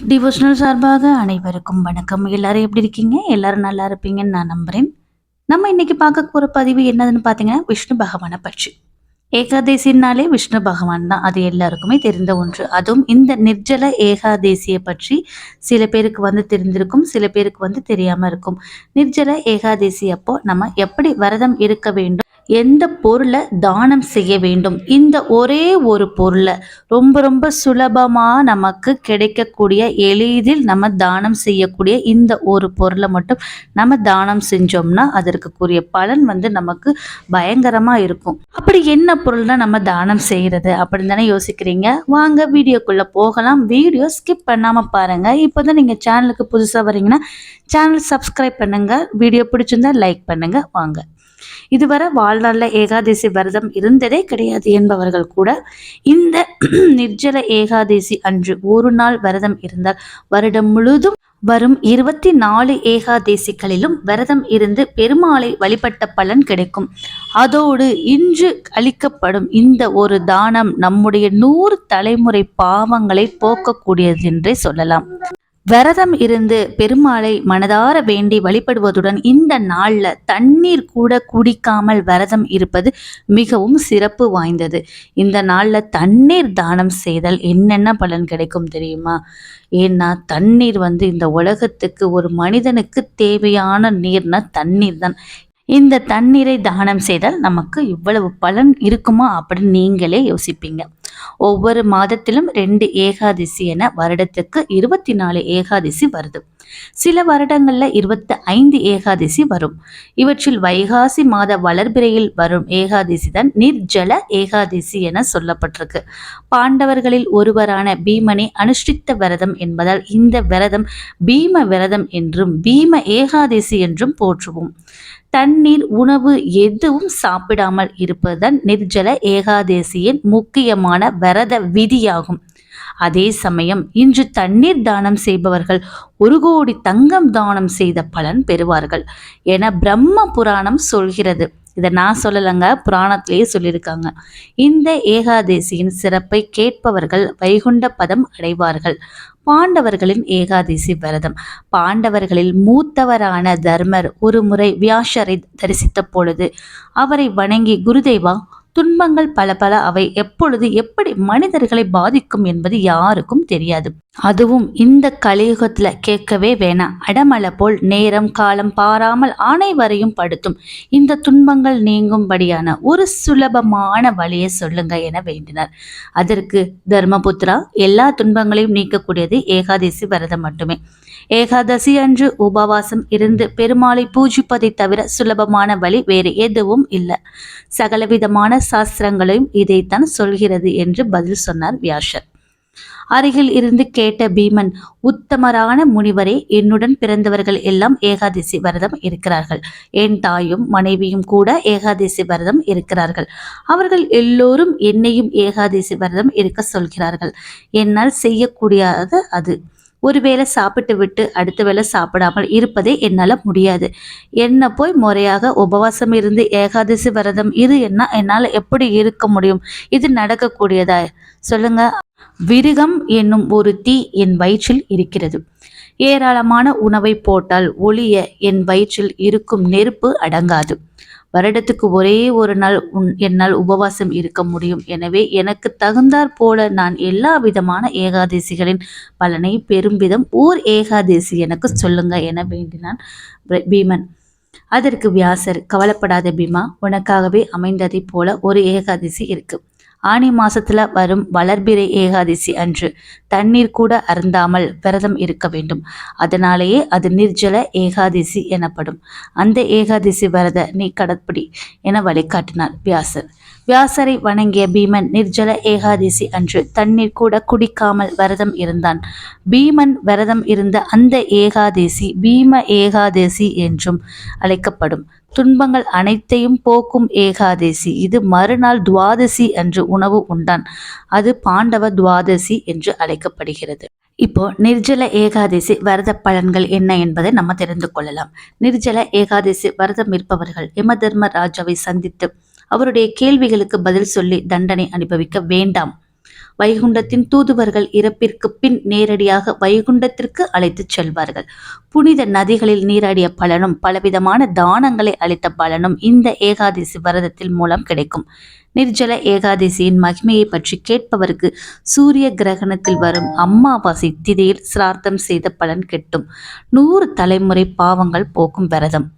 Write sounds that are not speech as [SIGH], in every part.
Devotional சார்பாக அனைவருக்கும் வணக்கம். எல்லாரும் எப்படி இருக்கீங்க? எல்லாரும் நல்லா இருப்பீங்கன்னு நான் நம்புறேன். நம்ம இன்னைக்கு பார்க்க போற பதிவு என்னதுன்னு பார்த்தீங்கன்னா விஷ்ணு பகவானை பற்றி. ஏகாதேசினாலே விஷ்ணு பகவான் தான். அது எல்லாருக்குமே தெரிந்த ஒன்று. அதுவும் இந்த நிர்ஜல ஏகாதேசியை பற்றி சில பேருக்கு வந்து தெரிந்திருக்கும் சில பேருக்கு வந்து தெரியாம இருக்கும். நிர்ஜல ஏகாதேசி அப்போ நம்ம எப்படி விரதம் இருக்க வேண்டும் எந்த பொருளை தானம் செய்ய வேண்டும்? இந்த ஒரே ஒரு பொருளை ரொம்ப ரொம்ப சுலபமாக நமக்கு கிடைக்கக்கூடிய எளிதில் நம்ம தானம் செய்யக்கூடிய இந்த ஒரு பொருளை மட்டும் நம்ம தானம் செஞ்சோம்னா அதற்குரிய பலன் வந்து நமக்கு பயங்கரமாக இருக்கும். அப்படி என்ன பொருள்னா நம்ம தானம் செய்கிறது அப்படின்னு தானே யோசிக்கிறீங்க? வாங்க வீடியோக்குள்ளே போகலாம். வீடியோ ஸ்கிப் பண்ணாமல் பாருங்கள் இப்போ தான் நீங்கள் சேனலுக்கு புதுசாக வரீங்கன்னா சேனல் சப்ஸ்கிரைப் பண்ணுங்கள் வீடியோ பிடிச்சிருந்தா லைக் பண்ணுங்கள் வாங்க. இதுவரை வாழ்நாளில் ஏகாதசி விரதம் இருந்ததே கிடையாது என்பவர்கள் கூட இந்த [CLEARS THROAT] நிர்ஜல ஏகாதசி அன்று ஒரு நாள் விரதம் இருந்தால் வருடம் முழுதும் வரும் இருபத்தி நாலு ஏகாதேசிகளிலும் விரதம் இருந்து பெருமாளை வழிபட்ட பலன் கிடைக்கும். அதோடு இன்று அளிக்கப்படும் இந்த ஒரு தானம் நம்முடைய நூறு தலைமுறை பாவங்களை போக்கக்கூடியது என்றே சொல்லலாம். விரதம் இருந்து பெருமாளை மனதார வேண்டி வழிபடுவதுடன் இந்த நாளில் தண்ணீர் கூட குடிக்காமல் விரதம் இருப்பது மிகவும் சிறப்பு வாய்ந்தது. இந்த நாளில் தண்ணீர் தானம் செய்தல் என்னென்ன பலன் கிடைக்கும் தெரியுமா? ஏன்னா தண்ணீர் வந்து இந்த உலகத்துக்கு ஒரு மனிதனுக்கு தேவையான நீர்னா தண்ணீர் தான். இந்த தண்ணீரை தானம் செய்தால் நமக்கு இவ்வளவு பலன் இருக்குமா அப்படின்னு நீங்களே யோசிப்பீங்க. ஒவ்வொரு மாதத்திலும் ரெண்டு ஏகாதசி என வருடத்துக்கு இருபத்தி நாலு ஏகாதசி வருது. சில வருடங்கள்ல இருபத்தி ஐந்து ஏகாதசி வரும். இவற்றில் வைகாசி மாத வளர்பிறையில் வரும் ஏகாதசி தான் நிர்ஜல ஏகாதசி என சொல்லப்பட்டிருக்கு. பாண்டவர்களில் ஒருவரான பீமனை அனுஷ்டித்த விரதம் என்பதால் இந்த விரதம் பீம விரதம் என்றும் பீம ஏகாதசி என்றும் போற்றுவோம். தண்ணீர் உணவு எதுவும் சாப்பிடாமல் இருப்பதுதான் நிர்ஜல ஏகாதேசியின் முக்கியமான வரத விதியாகும். அதே சமயம் இன்று தண்ணீர் தானம் செய்பவர்கள் ஒரு கோடி தங்கம் தானம் செய்த பலன் பெறுவார்கள் என பிரம்ம புராணம் சொல்கிறது. இதை நான் சொல்லலைங்க புராணத்திலேயே சொல்லியிருக்காங்க. இந்த ஏகாதேசியின் சிறப்பை கேட்பவர்கள் வைகுண்ட பதம் அடைவார்கள். பாண்டவர்களின் ஏகாதசி விரதம். பாண்டவர்களில் மூத்தவரான தர்மர் ஒரு முறை வியாசரை தரிசித்த பொழுது அவரை வணங்கி குருதேவா துன்பங்கள் பல பல அவை எப்பொழுது எப்படி மனிதர்களை பாதிக்கும் என்பது யாருக்கும் தெரியாது. அதுவும் இந்த கலியுகத்துல கேட்கவே வேணாம். அடமலை போல் நேரம் காலம் பாராமல் அனைவரையும் படுத்தும். இந்த துன்பங்கள் நீங்கும்படியான ஒரு சுலபமான வழியை சொல்லுங்க என வேண்டினார். அதற்கு தர்மபுத்ரா எல்லா துன்பங்களையும் நீக்கக்கூடியது ஏகாதசி விரதம் மட்டுமே. ஏகாதசி அன்று உபவாசம் இருந்து பெருமாளை பூஜிப்பதை தவிர சுலபமான வழி வேறு எதுவும் இல்லை. சகலவிதமான சாஸ்திரங்களையும் இதைத்தான் சொல்கிறது என்று பதில் சொன்னார் வியாசர். அருகில் இருந்து கேட்ட பீமன் உத்தமரான முனிவரே என்னுடன் பிறந்தவர்கள் எல்லாம் ஏகாதசி விரதம் இருக்கிறார்கள். என் தாயும் மனைவியும் கூட ஏகாதசி விரதம் இருக்கிறார்கள். அவர்கள் எல்லோரும் என்னையும் ஏகாதசி விரதம் இருக்க சொல்கிறார்கள். என்னால் செய்யக்கூடியது அது. ஒரு வேளை சாப்பிட்டு விட்டு அடுத்த வேளை சாப்பிடாமல் இருப்பதே என்னால் முடியாது. என்ன போய் முறையாக உபவாசம் இருந்து ஏகாதசி விரதம் இது என்ன என்னால் எப்படி இருக்க முடியும்? இது நடக்கக்கூடியதா? சொல்லுங்க. விருகம் என்னும் ஒரு தீ என் வயிற்றில் இருக்கிறது. ஏராளமான உணவை போட்டால் ஒளிய என் வயிற்றில் இருக்கும் நெருப்பு அடங்காது. வருடத்துக்கு ஒரே ஒரு நாள் உன் என்னால் உபவாசம் இருக்க முடியும். எனவே எனக்கு தகுந்தாற் போல நான் எல்லா விதமான ஏகாதசிகளின் பலனை பெரும் விதம் ஓர் ஏகாதசி எனக்கு சொல்லுங்க என வேண்டினான் பீமன். அதற்கு வியாசர் கவலைப்படாத பீமா உனக்காகவே அமைந்ததைப் போல ஒரு ஏகாதசி இருக்கு. ஆனி மாசத்துல வரும் வளர்பிறை ஏகாதசி அன்று தண்ணீர் கூட அருந்தாமல் விரதம் இருக்க வேண்டும். அதனாலேயே அது நிர்ஜல ஏகாதசி எனப்படும். அந்த ஏகாதசி விரத நீ கடற்படி என வழிகாட்டினார் வியாசர். வியாசரை வணங்கிய பீமன் நிர்ஜல ஏகாதசி அன்று தண்ணீர் கூட குடிக்காமல் விரதம் இருந்தான். பீமன் விரதம் இருந்த அந்த ஏகாதசி பீம ஏகாதசி என்றும் அழைக்கப்படும். துன்பங்கள் அனைத்தையும் போக்கும் ஏகாதசி. இது மறுநாள் துவாதசி என்று உணவு உண்டான். அது பாண்டவ துவாதசி என்று அழைக்கப்படுகிறது. இப்போ நிர்ஜல ஏகாதசி வரத பலன்கள் என்ன என்பதை நம்ம தெரிந்து கொள்ளலாம். நிர்ஜல ஏகாதசி வரதம் இருப்பவர்கள் யம தர்ம ராஜாவை சந்தித்து அவருடைய கேள்விகளுக்கு பதில் சொல்லி தண்டனை அனுபவிக்க வேண்டாம். வைகுண்டத்தின் தூதுவர்கள் இறப்பிற்கு பின் நேரடியாக வைகுண்டத்திற்கு அழைத்துச் செல்வார்கள். புனித நதிகளில் நீராடிய பலனும் பலவிதமான தானங்களை அளித்த பலனும் இந்த ஏகாதசி விரதத்தில் மூலம் கிடைக்கும். நிர்ஜல ஏகாதசியின் மகிமையை பற்றி கேட்பவருக்கு சூரிய கிரகணத்தில் வரும் அம்மாவாசை திதியில் சிரார்த்தம் செய்த பலன் கிட்டும். நூறு தலைமுறை பாவங்கள் போக்கும் விரதம்.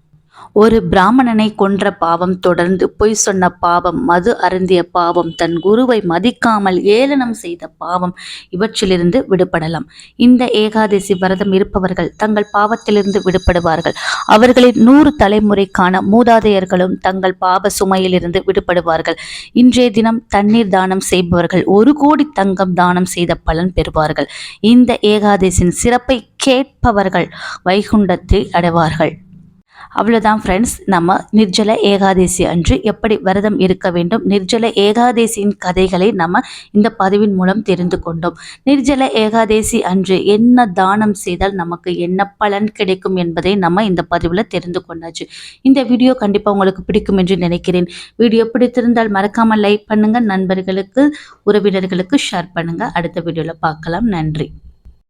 ஒரு பிராமணனை கொன்ற பாவம் தொடர்ந்து பொய் சொன்ன பாவம் மது அருந்திய பாவம் தன் குருவை மதிக்காமல் ஏளனம் செய்த பாவம் இவற்றிலிருந்து விடுபடலாம். இந்த ஏகாதசி விரதம் இருப்பவர்கள் தங்கள் பாவத்திலிருந்து விடுபடுவார்கள். அவர்களின் நூறு தலைமுறைக்கான மூதாதையர்களும் தங்கள் பாவ சுமையிலிருந்து விடுபடுவார்கள். இன்றைய தினம் தண்ணீர் தானம் செய்பவர்கள் ஒரு கோடி தங்கம் தானம் செய்த பலன் பெறுவார்கள். இந்த ஏகாதசியின் சிறப்பை கேட்பவர்கள் வைகுண்டத்தை அடைவார்கள். அவ்வளோதான் ஃப்ரெண்ட்ஸ் நம்ம நிர்ஜல ஏகாதசி அன்று எப்படி விரதம் இருக்க வேண்டும்? நிர்ஜல ஏகாதசியின் கதைகளை நம்ம இந்த பதிவின் மூலம் தெரிந்து கொண்டோம். நிர்ஜல ஏகாதசி அன்று என்ன தானம் செய்தால் நமக்கு என்ன பலன் கிடைக்கும் என்பதை நம்ம இந்த பதிவில் தெரிந்து கொண்டாச்சு. இந்த வீடியோ கண்டிப்பாக உங்களுக்கு பிடிக்கும் என்று நினைக்கிறேன். வீடியோ பிடித்திருந்தால் மறக்காமல் லைக் பண்ணுங்கள் நண்பர்களுக்கு உறவினர்களுக்கு ஷேர் பண்ணுங்கள் அடுத்த வீடியோவில் பார்க்கலாம். நன்றி.